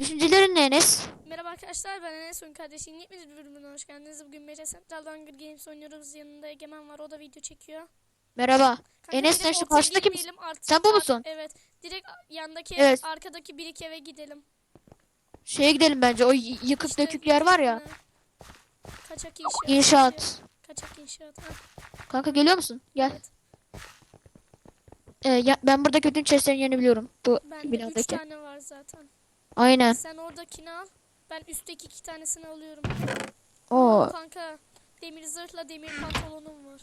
Düşüncelerin ne Enes? Merhaba arkadaşlar ben Enes Oyun kardeşim. Yepyeni bir bölümüne hoş geldiniz. Bugün Mece Central Hunger Games oynuyoruz. Yanında Egemen var. O da video çekiyor. Merhaba. Kanka Enes, sen şu karşıdaki misin? Sen bu musun? Evet. Direkt yandaki Evet. arkadaki birik eve gidelim. Şeye gidelim bence. O y- yıkık İşte- dökük yer var ya. Kaçak inşaat. İnşaat. Kaçak inşaat. Ha. Kanka geliyor musun? Gel. Evet. Ee, ya, ben buradaki bütün chestlerin yerini biliyorum. Bu Bende 3 binadaki. tane var zaten. Aynen. Sen oradakini al. Ben üstteki iki tanesini alıyorum. Oo. Kanka demir zırhla demir pantolonum var.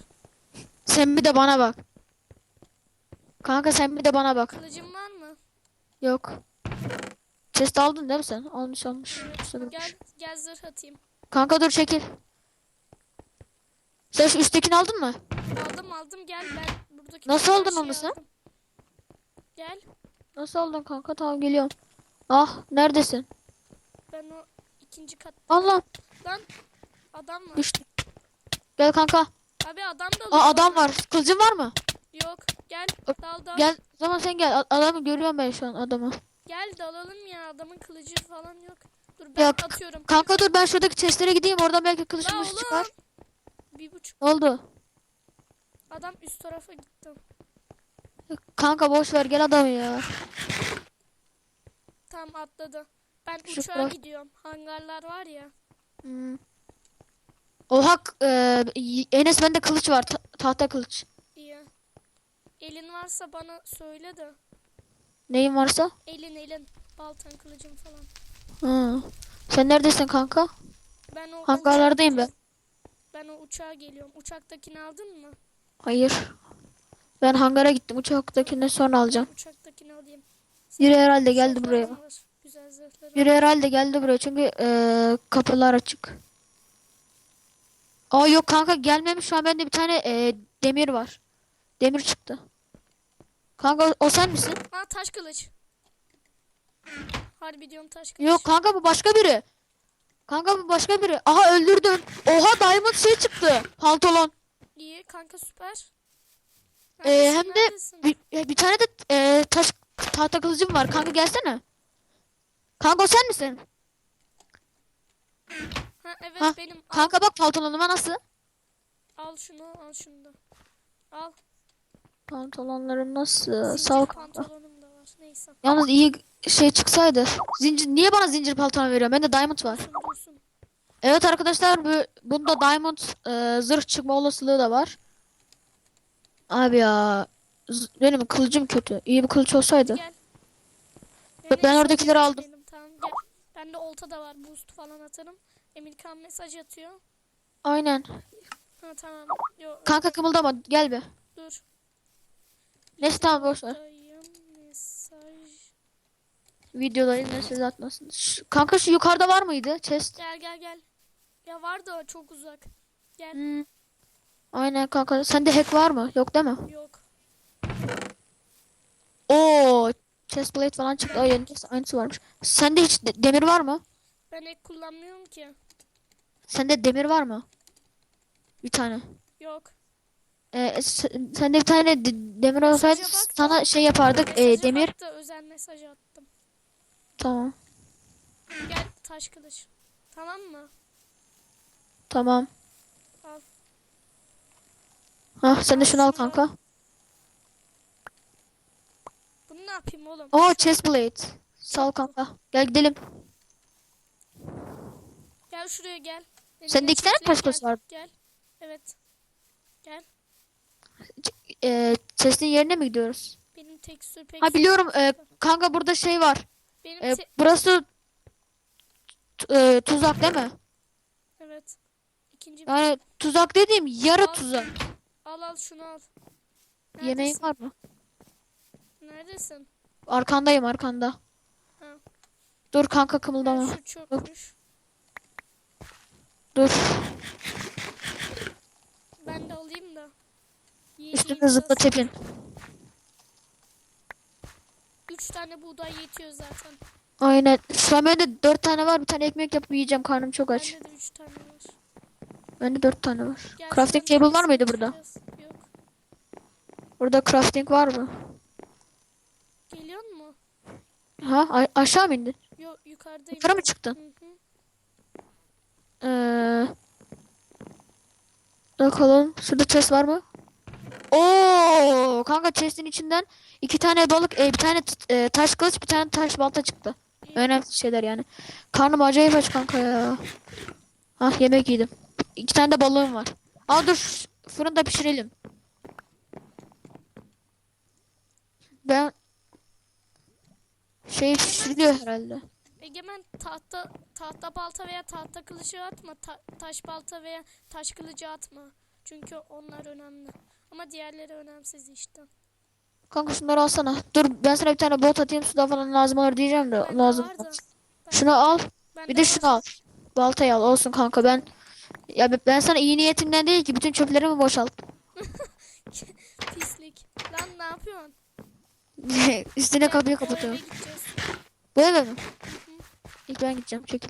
Sen bir de bana bak. Kanka sen bir de bana bak. Kılıcın var mı? Yok. Chest aldın değil mi sen? Almış almış. Sanırım. Gel gel zırh atayım. Kanka dur çekil. Sen şu üsttekini aldın mı? Aldım aldım gel ben buradaki Nasıl aldın şeyi onu sen? Gel Nasıl aldın kanka? Tamam geliyorum. Ah neredesin? ben o ikinci kat Allah lan adam var. düştüm. Gel kanka. Abi adam da Aa adam var. Kılıcın var mı? Yok gel dal dal. Gel. O zaman sen gel. Adamı görüyorum ben şu an adamı. Gel dalalım ya adamın kılıcı falan yok. Dur ben Yok, atıyorum. Kanka dur ben şuradaki chestlere gideyim. Oradan belki oğlum. çıkar. Bir buçuk Ne oldu? adam üst tarafa gitti. Kanka boş ver gel adamı ya. Tam atladı. Ben Şu uçağa taraf- gidiyorum. Hangarlar var ya. Hmm. Oha e, Enes bende kılıç var. ta- tahta kılıç. İyi. Elin varsa bana söyle de. Neyin varsa. Elin elin. Baltan kılıcın falan. Ha. Sen neredesin kanka? Ben o Hangarlardayım ben. Ben o uçağa geliyorum. Uçaktakini aldın mı? Hayır. Ben hangara gittim. Uçaktakini sonra alacağım. Uçaktakini alayım. Biri herhalde geldi buraya. Biri herhalde geldi buraya çünkü e, kapılar açık. Aa yok kanka gelmemiş şu an bende bir tane e, demir var. Demir çıktı. Kanka o, sen misin? Aa taş kılıç. Harbi diyorum taş kılıç. Yok kanka bu başka biri. Kanka bu başka biri. Aha öldürdün. Oha diamond şey çıktı. Pantolon. İyi kanka süper. E, Neredesin, hem de bir, e, bir tane de e, taş tahta kılıcım var. Kanka gelsene. Kanka sen misin? Ha evet Ha, benim. Al, Kanka bak pantolonuma nasıl? al şunu al şunu da. Al. Pantolonlarım nasıl? Zincir Sağ ol kanka. pantolonum da var. Neyse. Yalnız iyi şey çıksaydı. Zincir niye bana zincir pantolon veriyor? Bende diamond var. Dursun dursun. Evet arkadaşlar bu bunda diamond e, zırh çıkma olasılığı da var. Abi ya benim kılıcım kötü. İyi bir kılıç olsaydı. Gel. Ben oradakileri aldım. Benim, tamam gel. Bende olta da var. Boost falan atarım. Emirkan mesaj atıyor. Aynen. Ha tamam. Yo, Kanka kımıldama gel be. dur. Neyse tamam boş ver. Dayım mesaj. Videoları mesaj atmasın. Şu- kanka şu yukarıda var mıydı chest? Gel gel gel. Ya var da çok uzak. Gel. Hmm. Aynen kanka. Sende hack var mı? Yok değil mi? Yok. Oo, chest plate falan çıktı. Ay, neyse, aynısı varmış. Sende hiç de- demir var mı? Ben ek kullanmıyorum ki. Sende demir var mı? Bir tane. Yok. Ee, s- sende bir tane de- demir olsaydı Mesaja bak da- sana şey yapardık. ee, Mesaja demir. da özel mesaj attım. Tamam. Gel taş kılıç. Tamam mı? Tamam. Al. Hah sen de şunu al. kanka. Ne yapayım oğlum? Oo chest plate. Sağ ol kanka. Gel gidelim. Gel şuraya gel. Sende iki tane taş kılıç var. Gel. Evet. Gel. Ee, chest'in yerine mi gidiyoruz? Benim tekstür pek... Ha biliyorum. ee, kanka burada şey var. Benim te- burası ee, tuzak değil mi? Evet. İkinci Yani tuzak dediğim yarı Al. tuzak. Al al şunu al. Yemeğin Neredesin? var mı? Neredesin? Arkandayım arkanda. Ha. Dur kanka kımıldama. çökmüş. Dur. Ben de alayım da. Ye- Üstüne zıpla tepin. Üç tane buğday yetiyor zaten. Aynen. Bende dört tane var. Bir tane ekmek yapıp yiyeceğim. Karnım çok aç. Bende de üç tane var. Bende dört tane var. Gel Crafting table var mıydı burada? Yok. Burada crafting var mı? Ha aşağı mı indin? Yok yukarıdayım. Yukarı mı çıktın? Hı hı. Ee, bakalım. Şurada chest var mı? Oo, kanka chest'in içinden iki tane balık, e, bir tane e, taş kılıç, bir tane taş balta çıktı. İyi. Önemli şeyler yani. Karnım acayip aç kanka ya. Ah yemek yedim. İki tane de balığım var. Aa dur fırında pişirelim. Ben şey pişiriliyor herhalde. Egemen tahta tahta balta veya tahta kılıcı atma. Ta- taş balta veya taş kılıcı atma. Çünkü onlar önemli. Ama diğerleri önemsiz işte. Kanka şunları alsana. Dur ben sana bir tane bot atayım suda falan lazım olur diyeceğim de Bende lazım. Ben- Şunu al. bende Bir de var. şunu al. Baltayı al olsun kanka ben ya ben sana iyi niyetimden değil ki bütün çöplerimi boşalttım. Pislik. Lan ne yapıyorsun? Üstüne kapıyı kapatıyorum. Bu eve mi? İlk ben gideceğim çekil.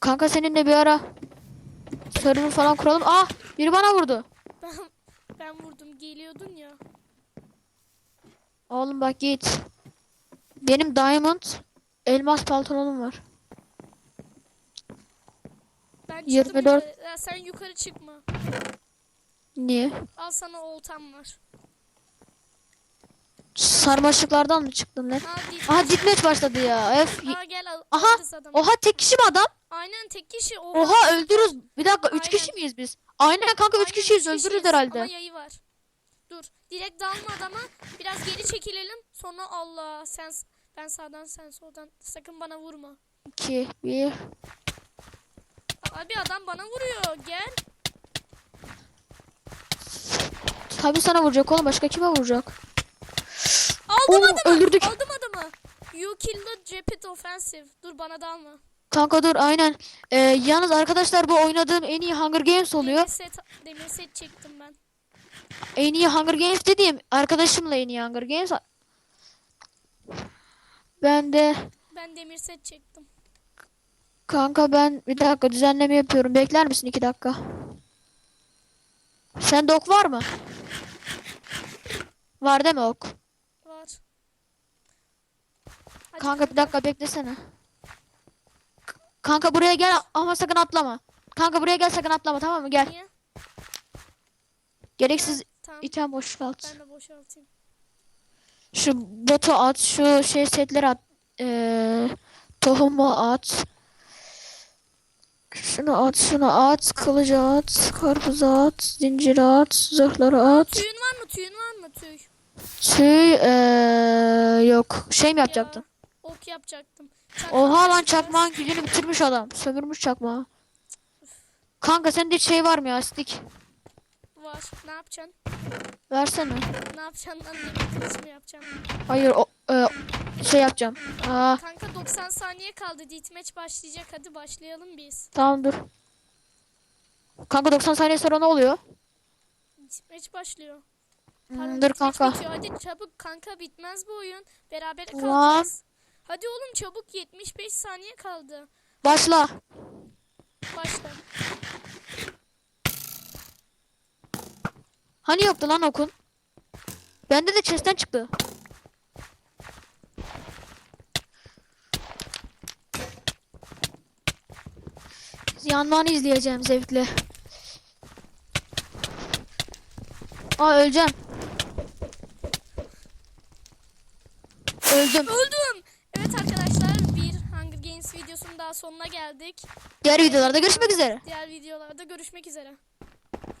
Kanka seninle bir ara server falan kuralım. Ah biri bana vurdu. Ben ben vurdum geliyordun ya. Oğlum bak git. Benim diamond elmas pantolonum var. Ben çıktım 24. yukarı. Ya sen yukarı çıkma. Niye? Al sana oltam var. Sarmaşıklardan mı çıktın lan? Aha ditmeç başladı ya. Öf. Ha gel al. Aha. Oha tek kişi mi adam? Aynen tek kişi. Oha, Oha öldürürüz. Bir dakika 3 Aynen. kişi miyiz biz? Aynen kanka 3 Aynen, kişiyiz üç öldürürüz herhalde. Ama yayı var. Dur. Direkt dalma adama. Biraz geri çekilelim. Sonra Allah sen ben sağdan sen soldan. Sakın bana vurma. 2 1 Abi adam bana vuruyor. Gel. Tabii sana vuracak oğlum başka kime vuracak? Aldım Oo, adamı. öldürdük. Aldım adamı. You killed the Rapid Offensive. Dur bana dalma. Kanka dur aynen. Ee, yalnız arkadaşlar bu oynadığım en iyi Hunger Games oluyor. Demir set, demir set çektim ben. En iyi Hunger Games dediğim arkadaşımla en iyi Hunger Games. Ben de Ben demir set çektim. kanka ben bir dakika düzenleme yapıyorum. Bekler misin iki dakika? Sende ok var mı? Var değil mi ok? Var. Hadi Kanka bir dakika beklesene. Kanka buraya gel ama sakın atlama. Kanka buraya gel sakın atlama tamam mı? Gel. Niye? Gereksiz Tamam. item boşalt. Ben de boşaltayım. Şu botu at, şu şey setleri at. Ee, tohumu at. Şunu at, şunu at, kılıcı at, karpuzu at, zinciri at, zırhları at. Tüyün var mı? Tüyün var mı? Tüy. Tüy ee, yok. Şey mi yapacaktın? Ok yapacaktım. Çakmak Oha lan çakmağın gücünü bitirmiş adam. Sömürmüş çakmağı. Kanka sende hiç şey var mı ya stik? Var. Ne yapacaksın? Versene. Ne yapacaksın lan? Demir kılıç mı yapacaksın? Hayır o e, şey yapacağım. Aa, Kanka 90 saniye kaldı. Deathmatch başlayacak. Hadi başlayalım biz. tamam dur. Kanka 90 saniye sonra ne oluyor? Deathmatch başlıyor. Hmm, dur deathmatch kanka. bitiyor. Hadi çabuk kanka bitmez bu oyun. Beraber kalacağız. Hadi oğlum çabuk 75 saniye kaldı. Başla. Başla. Hani yoktu lan okun? Bende de chest'ten çıktı. Yanmanı izleyeceğim zevkle. Aa öleceğim. Öldüm. Öldüm. Evet arkadaşlar bir Hunger Games videosunun daha sonuna geldik. Diğer videolarda görüşmek üzere. Diğer videolarda görüşmek üzere.